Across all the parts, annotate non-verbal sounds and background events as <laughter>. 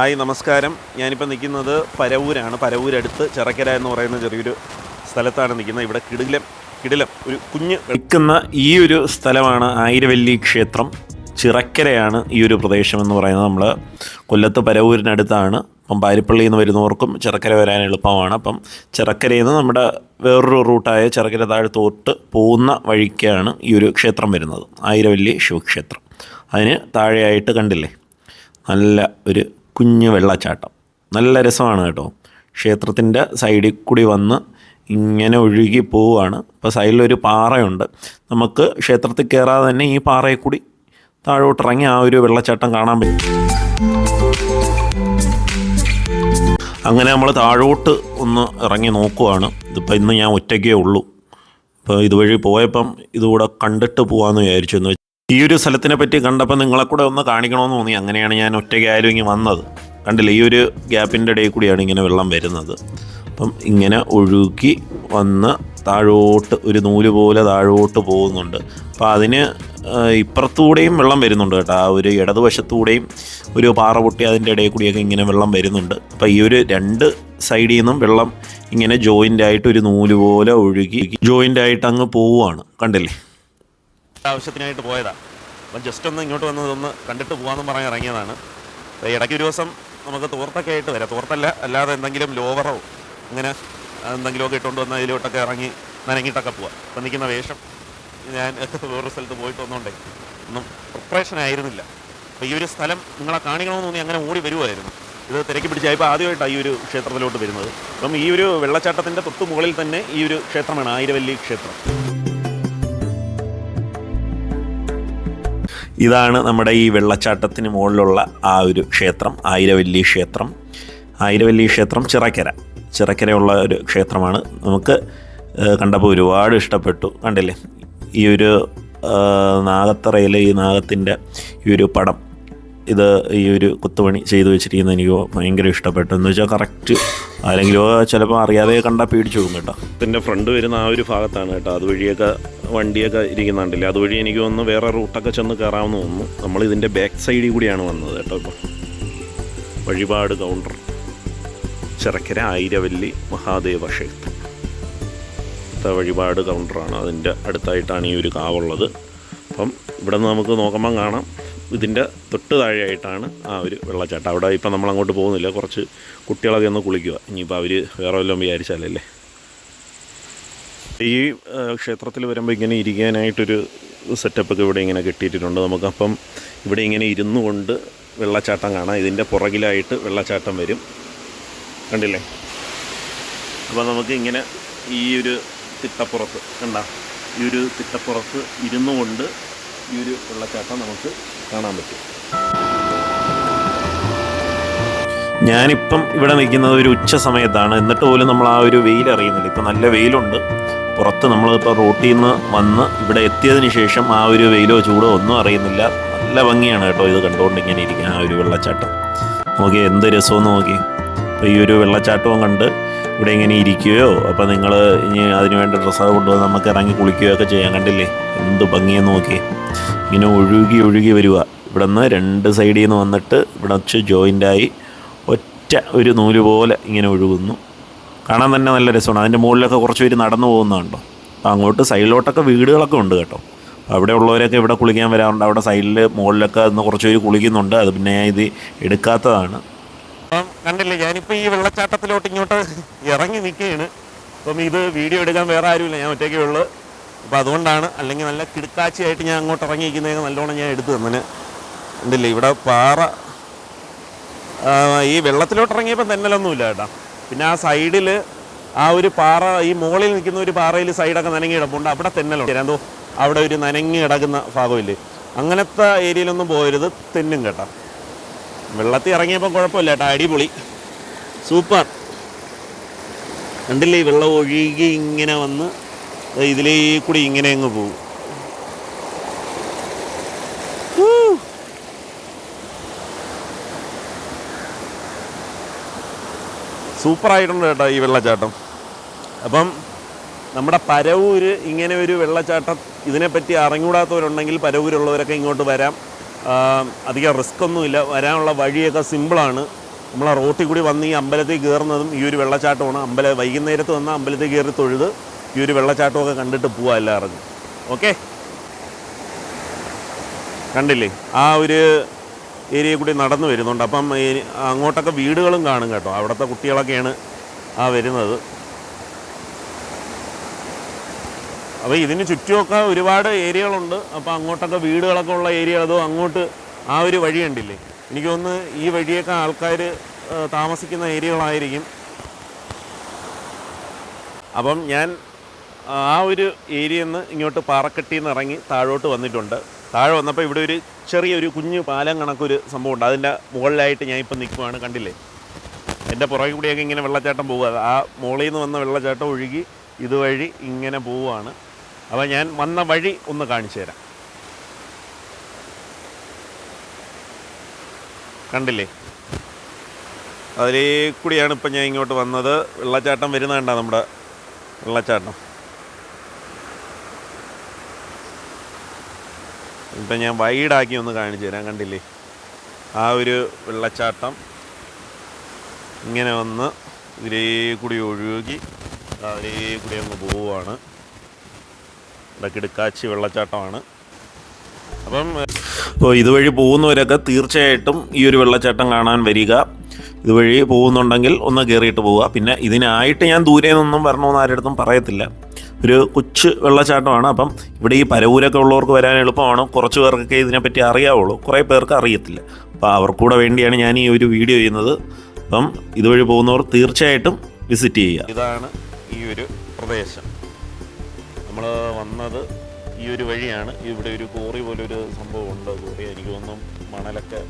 Hi നമസ്കാരം. ഞാനിപ്പോൾ നിൽക്കുന്നത് പരവൂരാണ്. പരവൂരടുത്ത് ചിറക്കര എന്ന് പറയുന്ന ചെറിയൊരു സ്ഥലത്താണ് നിൽക്കുന്നത്. ഇവിടെ കിടിലം കിടിലം ഒരു കുഞ്ഞ് നിൽക്കുന്ന ഈ ഒരു സ്ഥലമാണ് ആയിരവല്ലി ക്ഷേത്രം. ചിറക്കരയാണ് ഈ ഒരു പ്രദേശം എന്ന് പറയുന്നത്. നമ്മൾ കൊല്ലത്ത് പരവൂരിനടുത്താണ്. അപ്പം പാരിപ്പള്ളിയിൽ നിന്ന് വരുന്നവർക്കും ചിറക്കര വരാൻ എളുപ്പമാണ്. അപ്പം ചിറക്കരയിൽ നിന്ന് നമ്മുടെ വേറൊരു റൂട്ടായ ചിറക്കര താഴത്തോട്ട് പോകുന്ന വഴിക്കാണ് ഈ ഒരു ക്ഷേത്രം വരുന്നത്. ആയിരവല്ലി ശിവക്ഷേത്രം. അതിന് താഴെയായിട്ട് കണ്ടില്ലേ? നല്ല ഒരു കുഞ്ഞു വെള്ളച്ചാട്ടം. നല്ല രസമാണ് കേട്ടോ. ക്ഷേത്രത്തിന്റെ സൈഡിൽ കൂടി വന്ന് ഇങ്ങനെ ഒഴുകി പോവുകയാണ്. അപ്പോൾ സൈഡിലൊരു പാറയുണ്ട്. നമുക്ക് ക്ഷേത്രത്തിൽ കയറാതെ തന്നെ ഈ പാറയിൽ കൂടി താഴോട്ടിറങ്ങി ആ ഒരു വെള്ളച്ചാട്ടം കാണാൻ പറ്റും. അങ്ങനെ നമ്മൾ താഴോട്ട് ഒന്ന് ഇറങ്ങി നോക്കുവാണ്. ഇതിപ്പോൾ ഇന്ന് ഞാൻ ഒറ്റയ്ക്കേ ഉള്ളൂ. അപ്പോൾ ഇതുവഴി പോയപ്പം ഇതുകൂടെ കണ്ടിട്ട് പോകാമെന്ന് വിചാരിച്ചു എന്ന് ഈ ഒരു സ്ഥലത്തിനെ പറ്റി കണ്ടപ്പോൾ നിങ്ങളെ കൂടെ ഒന്ന് കാണിക്കണമെന്ന് തോന്നി. അങ്ങനെയാണ് ഞാൻ ഒറ്റയ്ക്കായാലും ഇങ്ങനെ വന്നത്. കണ്ടില്ല ഈ ഒരു ഗ്യാപ്പിന്റെ ഇടയിൽ കൂടിയാണ് ഇങ്ങനെ വെള്ളം വരുന്നത്. അപ്പം ഇങ്ങനെ ഒഴുകി വന്ന് താഴോട്ട് ഒരു നൂൽ പോലെ താഴോട്ട് പോകുന്നുണ്ട്. അപ്പോൾ അതിന് ഇപ്പുറത്തൂടെയും വെള്ളം വരുന്നുണ്ട് കേട്ടോ. ആ ഒരു ഇടതുവശത്തൂടെയും ഒരു പാറ പൊട്ടി അതിന്റെ ഇടയിൽ കൂടിയൊക്കെ ഇങ്ങനെ വെള്ളം വരുന്നുണ്ട്. അപ്പോൾ ഈ ഒരു രണ്ട് സൈഡിൽ നിന്നും വെള്ളം ഇങ്ങനെ ജോയിന്റ് ആയിട്ട് ഒരു നൂൽ പോലെ ഒഴുകി ജോയിന്റ് ആയിട്ട് അങ്ങ് പോവുകയാണ്. കണ്ടില്ലേ? ആവശ്യത്തിനായിട്ട് പോയതാണ് അപ്പം ജസ്റ്റ് ഒന്ന് ഇങ്ങോട്ട് വന്ന് ഇതൊന്ന് കണ്ടിട്ട് പോകാമെന്ന് പറഞ്ഞ് ഇറങ്ങിയതാണ്. ഇടയ്ക്ക് ഒരു ദിവസം നമുക്ക് തോർത്തൊക്കെ ആയിട്ട് വരാം. തോർത്തല്ല അല്ലാതെ എന്തെങ്കിലും ലോവറോ അങ്ങനെ എന്തെങ്കിലുമൊക്കെ ഇട്ടുകൊണ്ട് വന്ന് അതിലോട്ടൊക്കെ ഇറങ്ങി നനങ്ങിയിട്ടൊക്കെ പോവാം. അപ്പം നിൽക്കുന്ന വേഷം ഞാൻ <laughs> വേറൊരു സ്ഥലത്ത് പോയിട്ട് വന്നുകൊണ്ടേ ഒന്നും പ്രിപ്പറേഷൻ ആയിരുന്നില്ല. അപ്പോൾ ഈ ഒരു സ്ഥലം നിങ്ങളെ കാണിക്കണമെന്ന് തോന്നി അങ്ങനെ ഓടി വരുമായിരുന്നു ഇത് തിരക്കി പിടിച്ചായപ്പോൾ ആദ്യമായിട്ടാണ് ഈ ഒരു ക്ഷേത്രത്തിലോട്ട് വരുന്നത്. അപ്പം ഈ ഒരു വെള്ളച്ചാട്ടത്തിന്റെ തൊട്ട് മുകളിൽ തന്നെ ഈ ഒരു ക്ഷേത്രമാണ് ആയിരവല്ലി ക്ഷേത്രം. ഇതാണ് നമ്മുടെ ഈ വെള്ളച്ചാട്ടത്തിന് മുകളിലുള്ള ആ ഒരു ക്ഷേത്രം ആയിരവല്ലി ക്ഷേത്രം. ആയിരവല്ലി ക്ഷേത്രം ചിറക്കര. ചിറക്കരയുള്ള ഒരു ക്ഷേത്രമാണ്. നമുക്ക് കണ്ടപ്പോൾ ഒരുപാട് ഇഷ്ടപ്പെട്ടു. കണ്ടില്ലേ? ഈ ഒരു നാഗത്തറയിൽ ഈ നാഗത്തിന്റെ ഈ ഒരു പടം. ഇത് ഈ ഒരു കുത്തുപണി ചെയ്തു വെച്ചിരിക്കുന്നത് എനിക്ക് ഭയങ്കര ഇഷ്ടപ്പെട്ടു. എന്ന് വെച്ചാൽ കറക്റ്റ് ആരെങ്കിലും ചിലപ്പോൾ അറിയാതെ കണ്ടാൽ പേടിച്ചു പോകും കേട്ടോ. ഇതിന്റെ ഫ്രണ്ട് വരുന്ന ആ ഒരു ഭാഗത്താണ് കേട്ടോ. അതുവഴിയൊക്കെ വണ്ടിയൊക്കെ ഇരിക്കുന്നുണ്ടല്ലേ? അതുവഴി എനിക്ക് തോന്നുന്നു വേറെ റൂട്ടൊക്കെ ചെന്ന് കയറാമെന്ന് തോന്നുന്നു. നമ്മൾ ഇതിന്റെ ബാക്ക് സൈഡിൽ കൂടിയാണ് വന്നത് കേട്ടോ ഇപ്പോൾ വഴിപാട് കൗണ്ടർ ചിറക്കര ആയിരവല്ലി മഹാദേവ ക്ഷേത്രം. വഴിപാട് കൗണ്ടറാണ് അതിന്റെ അടുത്തായിട്ടാണ് ഈ ഒരു കാവുള്ളത്. അപ്പം ഇവിടെ നിന്ന് നമുക്ക് നോക്കുമ്പം കാണാം. ഇതിന്റെ തൊട്ട് താഴെയായിട്ടാണ് ആ ഒരു വെള്ളച്ചാട്ടം. അവിടെ ഇപ്പം നമ്മൾ അങ്ങോട്ട് പോകുന്നില്ല. കുറച്ച് കുട്ടികളൊക്കെ ഒന്ന് കുളിക്കുക. ഇനിയിപ്പോൾ അവർ വേറെ വല്ലതും വിചാരിച്ചാലല്ലേ? ഈ ക്ഷേത്രത്തിൽ വരുമ്പോൾ ഇങ്ങനെ ഇരിക്കാനായിട്ടൊരു സെറ്റപ്പൊക്കെ ഇവിടെ ഇങ്ങനെ കെട്ടിയിട്ടുണ്ട് നമുക്കപ്പം ഇവിടെ ഇങ്ങനെ ഇരുന്നു കൊണ്ട് വെള്ളച്ചാട്ടം കാണാം. ഇതിന്റെ പുറകിലായിട്ട് വെള്ളച്ചാട്ടം വരും. കണ്ടില്ലേ? അപ്പോൾ നമുക്ക് ഇങ്ങനെ ഈ ഒരു തിട്ടപ്പുറത്ത് കണ്ട? ഈ ഒരു തിട്ടപ്പുറത്ത് ഇരുന്നു കൊണ്ട് ഈ ഒരു വെള്ളച്ചാട്ടം നമുക്ക് കാണാൻ പറ്റും. ഞാനിപ്പം ഇവിടെ നിൽക്കുന്നത് ഒരു ഉച്ച സമയത്താണ്. എന്നിട്ട് പോലും നമ്മൾ ആ ഒരു വെയിൽ അറിയുന്നില്ല. ഇപ്പം നല്ല വെയിലുണ്ട്. പുറത്ത് നമ്മളിപ്പോൾ റോട്ടിൽ നിന്ന് വന്ന് ഇവിടെ എത്തിയതിന് ശേഷം ആ ഒരു വെയിലോ ചൂടോ ഒന്നും അറിയുന്നില്ല. നല്ല ഭംഗിയാണ് കേട്ടോ ഇത് കണ്ടുകൊണ്ട് ഇങ്ങനെ ഇരിക്കുക ആ ഒരു വെള്ളച്ചാട്ടം. നോക്കി എന്ത് രസമെന്ന് നോക്കി. അപ്പോൾ ഈ ഒരു വെള്ളച്ചാട്ടവും കണ്ട് ഇവിടെ ഇങ്ങനെ ഇരിക്കുകയോ അപ്പോൾ നിങ്ങൾ ഇനി അതിന് വേണ്ട ഡ്രസ്സൊക്കെ കൊണ്ടുവന്ന് നമുക്ക് ഇറങ്ങി കുളിക്കുകയോ ഒക്കെ ചെയ്യാൻ കണ്ടില്ലേ? എന്ത് ഭംഗിയെന്ന് നോക്കി. ഇങ്ങനെ ഒഴുകി ഒഴുകി വരിക ഇവിടെ നിന്ന് രണ്ട് സൈഡിൽ നിന്ന് വന്നിട്ട് ഇവിടെ വെച്ച് ജോയിന്റായി ഒറ്റ ഒരു നൂൽ പോലെ ഇങ്ങനെ ഒഴുകുന്നു. കാണാൻ തന്നെ നല്ല രസമാണ്. അതിന്റെ മുകളിലൊക്കെ കുറച്ച് പേര് നടന്നു പോകുന്നുണ്ടോ അപ്പോൾ അങ്ങോട്ട് സൈഡിലോട്ടൊക്കെ വീടുകളൊക്കെ ഉണ്ട് കേട്ടോ. അവിടെ ഉള്ളവരൊക്കെ ഇവിടെ കുളിക്കാൻ വരാറുണ്ട്. അവിടെ സൈഡിൽ മുകളിലൊക്കെ അന്ന് കുറച്ച് പേര് കുളിക്കുന്നുണ്ട്. അത് പിന്നെ ഇത് എടുക്കാത്തതാണ്. കണ്ടില്ലേ ഞാനിപ്പോൾ ഈ വെള്ളച്ചാട്ടത്തിലോട്ട് ഇങ്ങോട്ട് ഇറങ്ങി നിൽക്കുകയാണ്. അപ്പം ഇത് വീഡിയോ എടുക്കാൻ വേറെ ആരുമില്ല. ഞാൻ ഒറ്റയ്ക്കേ ഉള്ളൂ. അപ്പോൾ അതുകൊണ്ടാണ് അല്ലെങ്കിൽ നല്ല കിടുക്കാച്ചയായിട്ട് ഞാൻ അങ്ങോട്ട് ഇറങ്ങിയിരിക്കുന്നത് നല്ലോണം ഞാൻ എടുത്തു തന്നെ കണ്ടില്ലേ ഇവിടെ പാറ ഈ വെള്ളത്തിലോട്ട് ഇറങ്ങിയപ്പോൾ തെന്നലൊന്നുമില്ല കേട്ടോ. പിന്നെ ആ സൈഡിൽ ആ ഒരു പാറ ഈ മുകളിൽ നിൽക്കുന്ന ഒരു പാറയിൽ സൈഡൊക്കെ നനങ്ങി കിടപ്പുണ്ട്. അവിടെ തെന്നലുണ്ട്. എന്തോ അവിടെ ഒരു നനങ്ങി കിടക്കുന്ന ഭാഗമില്ലേ? അങ്ങനത്തെ ഏരിയയിലൊന്നും പോയരുത് തെന്നും കേട്ടോ. വെള്ളത്തിൽ ഇറങ്ങിയപ്പോൾ കുഴപ്പമില്ല കേട്ടോ. അടിപൊളി. സൂപ്പർ. കണ്ടില്ലേ? ഈ വെള്ളം ഒഴുകി ഇങ്ങനെ വന്ന് ഇതിലേ കൂടി ഇങ്ങനെ അങ്ങ് പോകും. സൂപ്പറായിട്ടുണ്ട് കേട്ടോ ഈ വെള്ളച്ചാട്ടം. അപ്പം നമ്മുടെ പരവൂര് ഇങ്ങനെ ഒരു വെള്ളച്ചാട്ടം ഇതിനെപ്പറ്റി അറിഞ്ഞുകൂടാത്തവരുണ്ടെങ്കിൽ പരവൂരുള്ളവരൊക്കെ ഇങ്ങോട്ട് വരാം. അധികം റിസ്ക് ഒന്നുമില്ല. വരാനുള്ള വഴിയൊക്കെ സിമ്പിളാണ് നമ്മൾ ആ റോട്ടിൽ കൂടി വന്ന് ഈ അമ്പലത്തിൽ കയറുന്നതും ഈ ഒരു വെള്ളച്ചാട്ടമാണ്. അമ്പല വൈകുന്നേരത്ത് വന്ന അമ്പലത്തിൽ കയറി തൊഴുത് ഈ ഒരു വെള്ളച്ചാട്ടമൊക്കെ കണ്ടിട്ട് പോവാ എല്ലാവർക്കും. ഓക്കെ കണ്ടില്ലേ? ആ ഒരു ഏരിയ കൂടി നടന്നു വരുന്നുണ്ട്. അപ്പം അങ്ങോട്ടൊക്കെ വീടുകളും കാണും കേട്ടോ. അവിടുത്തെ കുട്ടികളൊക്കെയാണ് ആ വരുന്നത്. അപ്പോൾ ഇതിന് ചുറ്റുമൊക്കെ ഒരുപാട് ഏരിയകളുണ്ട്. അപ്പോൾ അങ്ങോട്ടൊക്കെ വീടുകളൊക്കെ ഉള്ള ഏരിയ അതോ അങ്ങോട്ട് ആ ഒരു വഴി കണ്ടില്ലേ? എനിക്ക് തോന്നുന്നു ഈ വഴിയൊക്കെ ആൾക്കാർ താമസിക്കുന്ന ഏരിയകളായിരിക്കും. അപ്പം ഞാൻ ആ ഒരു ഏരിയയിൽ നിന്ന് ഇങ്ങോട്ട് പാറക്കെട്ടിയിൽ നിന്ന് ഇറങ്ങി താഴോട്ട് വന്നിട്ടുണ്ട്. താഴെ വന്നപ്പോൾ ഇവിടെ ഒരു ചെറിയൊരു കുഞ്ഞു പാലം കണക്കൊരു സംഭവം സംഭവമുണ്ട്. അതിന്റെ മുകളിലായിട്ട് ഞാൻ ഇപ്പം നിൽക്കുവാണ് കണ്ടില്ലേ? എന്റെ പുറകെ കൂടിയൊക്കെ ഇങ്ങനെ വെള്ളച്ചാട്ടം പോവുക. ആ മുകളിൽ നിന്ന് വന്ന വെള്ളച്ചാട്ടം ഒഴുകി ഇതുവഴി ഇങ്ങനെ പോവുകയാണ്. അപ്പോൾ ഞാൻ വന്ന വഴി ഒന്ന് കാണിച്ചു തരാം. കണ്ടില്ലേ? അതിലേ കൂടിയാണ് ഇപ്പം ഞാൻ ഇങ്ങോട്ട് വന്നത്. വെള്ളച്ചാട്ടം വരുന്ന കണ്ട നമ്മുടെ വെള്ളച്ചാട്ടം? ഇപ്പം ഞാൻ വൈഡാക്കി ഒന്ന് കാണിച്ചു തരാം. കണ്ടില്ലേ? ആ ഒരു വെള്ളച്ചാട്ടം ഇങ്ങനെ വന്ന് ഇതിലേ കൂടി ഒഴുകി അതിലേ കൂടി അങ്ങ് പോവുകയാണ് ഇവിടെ വെള്ളച്ചാട്ടമാണ്. അപ്പം അപ്പോൾ ഇതുവഴി പോകുന്നവരൊക്കെ തീർച്ചയായിട്ടും ഈ ഒരു വെള്ളച്ചാട്ടം കാണാൻ വരിക. ഇതുവഴി പോകുന്നുണ്ടെങ്കിൽ ഒന്ന് കയറിയിട്ട് പോവുക. പിന്നെ ഇതിനായിട്ട് ഞാൻ ദൂരെ നിന്നൊന്നും വരണമെന്ന് ആരുടെ അടുത്തും പറയത്തില്ല. ഒരു കൊച്ചു വെള്ളച്ചാട്ടമാണ്. അപ്പം ഇവിടെ ഈ പരവൂരൊക്കെ ഉള്ളവർക്ക് വരാൻ എളുപ്പമാണ്. കുറച്ച് പേർക്കൊക്കെ ഇതിനെപ്പറ്റി അറിയാവുള്ളൂ. കുറേ പേർക്ക് അറിയത്തില്ല. അപ്പോൾ അവർക്കൂടെ വേണ്ടിയാണ് ഞാൻ ഈ ഒരു വീഡിയോ ചെയ്യുന്നത്. അപ്പം ഇതുവഴി പോകുന്നവർ തീർച്ചയായിട്ടും വിസിറ്റ് ചെയ്യുക. ഇതാണ് ഈ ഒരു പ്രദേശം. നമ്മൾ വന്നത് ഈ ഒരു വഴിയാണ്. ഇവിടെ ഒരു കോറി പോലൊരു സംഭവം ഉണ്ട് കോറി എനിക്ക് തോന്നുന്നു മണലൊക്കെ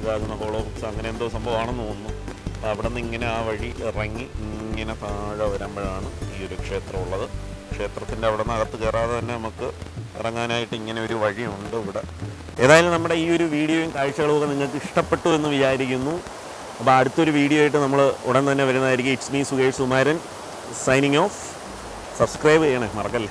ഇതാകുന്ന ഹോളോക്സ് അങ്ങനെ എന്തോ സംഭവമാണെന്ന് തോന്നുന്നു. അവിടെ നിന്ന് ഇങ്ങനെ ആ വഴി ഇറങ്ങി ഇങ്ങനെ താഴെ വരുമ്പോഴാണ് ഈ ഒരു ക്ഷേത്രമുള്ളത്. ക്ഷേത്രത്തിന്റെ അവിടെ നിന്ന് അകത്ത് കയറാതെ തന്നെ നമുക്ക് ഇറങ്ങാനായിട്ട് ഇങ്ങനെ ഒരു വഴിയുണ്ട് ഇവിടെ. ഏതായാലും നമ്മുടെ ഈ ഒരു വീഡിയോയും കാഴ്ചകളും ഒക്കെ നിങ്ങൾക്ക് ഇഷ്ടപ്പെട്ടു എന്ന് വിചാരിക്കുന്നു. അപ്പോൾ അടുത്തൊരു വീഡിയോ ആയിട്ട് നമ്മൾ ഉടൻ തന്നെ വരുന്നതായിരിക്കും. It's me Sukesh Sumaran. Signing off subscribe ചെയ്യണേ മറക്കല്ലേ?